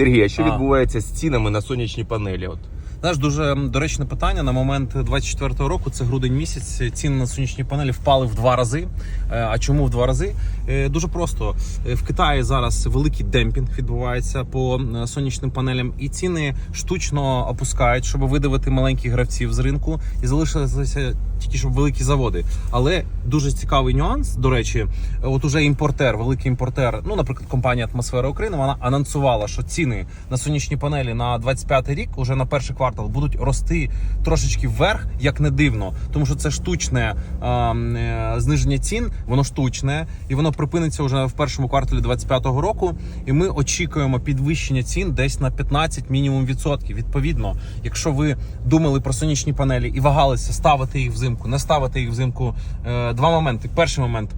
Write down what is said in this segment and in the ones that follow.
Сергій, а що А. відбувається з цінами на сонячні панелі? От Знаєш, дуже доречне питання. На момент 24-го року, це грудень місяць, ціни на сонячні панелі впали в два рази. Е, А чому в два рази? Е, Дуже просто Е, в Китаї зараз великий демпінг відбувається по сонячним панелям, і ціни штучно опускають, щоб видавити маленьких гравців з ринку, і залишилися тільки щоб великі заводи. Але дуже цікавий нюанс. До речі, от уже імпортер, великий імпортер, ну наприклад, компанія Атмосфера України, вона анонсувала, що ціни на сонячні панелі на 25 рік, уже на перший квартал, будуть рости трошечки вверх, як не дивно, тому що це штучне е, зниження цін, воно штучне, і воно припиниться вже в першому кварталі 25-го року. І ми очікуємо підвищення цін десь на 15 мінімум відсотків. Відповідно, якщо ви думали про сонячні панелі і вагалися ставити їх взимку, не ставити їх взимку. Е, два моменти. Перший момент.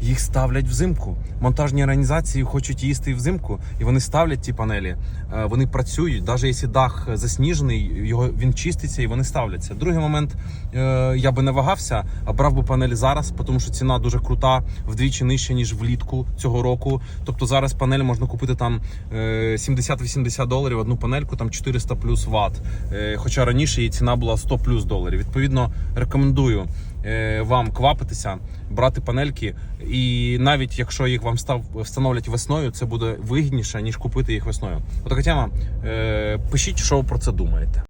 Їх ставлять взимку. Монтажні організації хочуть їсти взимку, і вони ставлять ті панелі. Е, Вони працюють, навіть якщо дах засніжений, його він чиститься і вони ставляться. Другий момент е, я би не вагався, а брав би панелі зараз, тому що ціна дуже крута, вдвічі нижча ніж влітку цього року. Тобто зараз панель можна купити там е, 70-80 доларів одну панельку, там 400 плюс ватт. Е, Хоча раніше її ціна була 100 плюс доларів. Відповідно, рекомендую е, вам квапитися, брати панельки, і навіть якщо їх вам став встановлять весною, це буде вигідніше ніж купити їх весною. Отака тема. Е, Пишіть, що ви про це думаєте.